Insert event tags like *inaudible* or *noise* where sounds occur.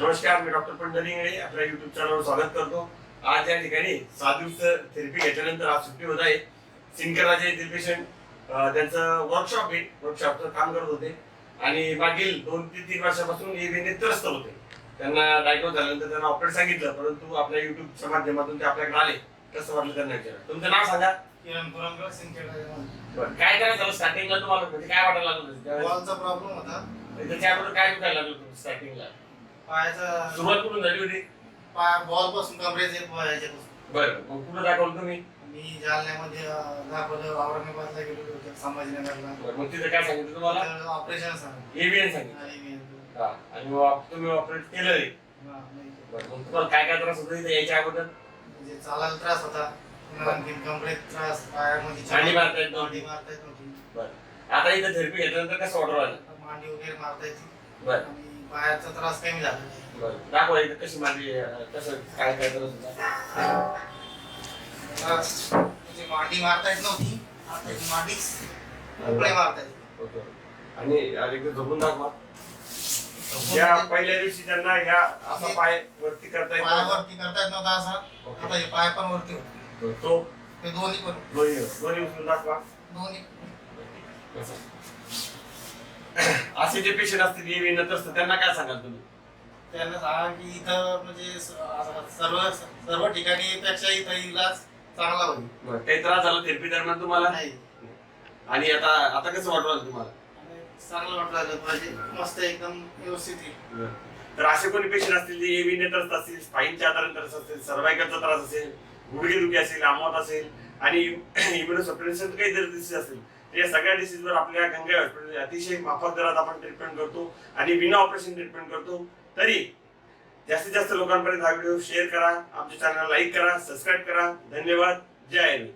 नमस्कार मी डॉक्टर पंढरी इंगळे आपल्या युट्यूब चॅनलवर स्वागत करतो. आज या ठिकाणी सहा दिवस थेरपी घेतल्यानंतर आज सुट्टी होत आहे. सिंकरराजे येथील पेशंट त्यांचं वर्कशॉप आहे. वर्कशॉपचं काम करत होते. आणि मागील दोन ते तीन वर्षापासून एव्हीने त्रस्त होते. त्यांना डायग्नोज झाल्यानंतर त्यांना ऑपरेट सांगितलं. परंतु आपल्या युट्यूबच्या माध्यमातून ते आपल्याकडे आले. कसं वाटलं त्यांना विचारा तुमचं नाव सांगा. किरण. काय करायचं? झालं स्टार्टिंगला तुम्हाला म्हणजे काय वाटायला लागलं होतं? त्यावेळेस? प्रॉब्लेम होता. अगोदर काय दुखायला लागलं स्टार्टिंगला पायाचा सुरुवात कुठून झाली होती? पाय बॉलपासून कमरेचे पायाच्यापासून बरं मग कुठं दाखवलं तुम्ही? मी जालन्यामध्ये अं, दाखवलं औरंगाबादला गेलो होतो संभाजीनगरला. बरं, मग तिथं काय सांगितलं तुम्हाला? तर ऑपरेशन सांगितलं. एव्हीएन सांगितलं. आणि मी- हा आणि मग आप- तुम्ही ऑपरेट केलं रे हा, नाही केलं. बरं मग तुम्हाला काय काय त्रास होतो इथे यायच्या अगोदर? म्हणजे चालायला त्रास होता. पुन्हा आणखी कमरेत त्रास. पायामध्ये मांडी मारता येत नव्हती. मांडी मारता येत नव्हती. बरं. आता इथं थेरपी घेतल्यानंतर कसं ऑर्डर आलं मांडी वगैरे मारता येते. बरं. आणि पायाचा त्रास कमी झाला. बरं. दाखवा इथं कशी मांडी अं, कसं काय काय त्रास होता. त्रास म्हणजे मांडी मारता येत नव्हती. आता ही मांडी मोकळे मारता येते ओके. आणि एकदा झोपून दाखवा. या पहिल्या दिवशी त्यांना या असा पाय वरती करता येत नव्हता. पायावरती करता येत नव्हता असा. आता हे पाय पण वरती होते. तो ते दोन्ही पण दोन्ही दोन्ही उचलून दाखवा. दोन्ही. *coughs* असे जे पेशंट असतील एव्ही नंतर त्यांना काय सांगाल तुम्ही? त्यांना सांगा की इथं म्हणजे स- सर्व सर्व ठिकाणी पेक्षा इथं इलाज चांगला होईल. बरं, काही त्रास झाला थेरपी दरम्यान तुम्हाला? नाही. आणि आता आता कसं वाटू राहिलं तुम्हाला? आणि चांगलं वाटलं पाहिजे मस्त एकदम व्यवस्थित तर असे कोणी पेशंट असतील जे एव्ही त्रस्त असतील स्पाईनच्या आधाराने त्रास असेल सर्वायकलचा त्रास असेल गुडघेदुखी असेल आमवत असेल आणि *coughs* इम्युनोसप्रेशन काही जर डिसीज असेल या सगळ्या डिसीजवर आपल्या गंगा हॉस्पिटल अतिशय माफक दरात आपण ट्रीटमेंट करतो आणि विना ऑपरेशन ट्रीटमेंट करतो. तरी जास्तीत जास्त लोकांपर्यंत हा व्हिडिओ शेअर करा. आमच्या चॅनल लाईक करा सबस्क्राईब करा. धन्यवाद. जय हिंद.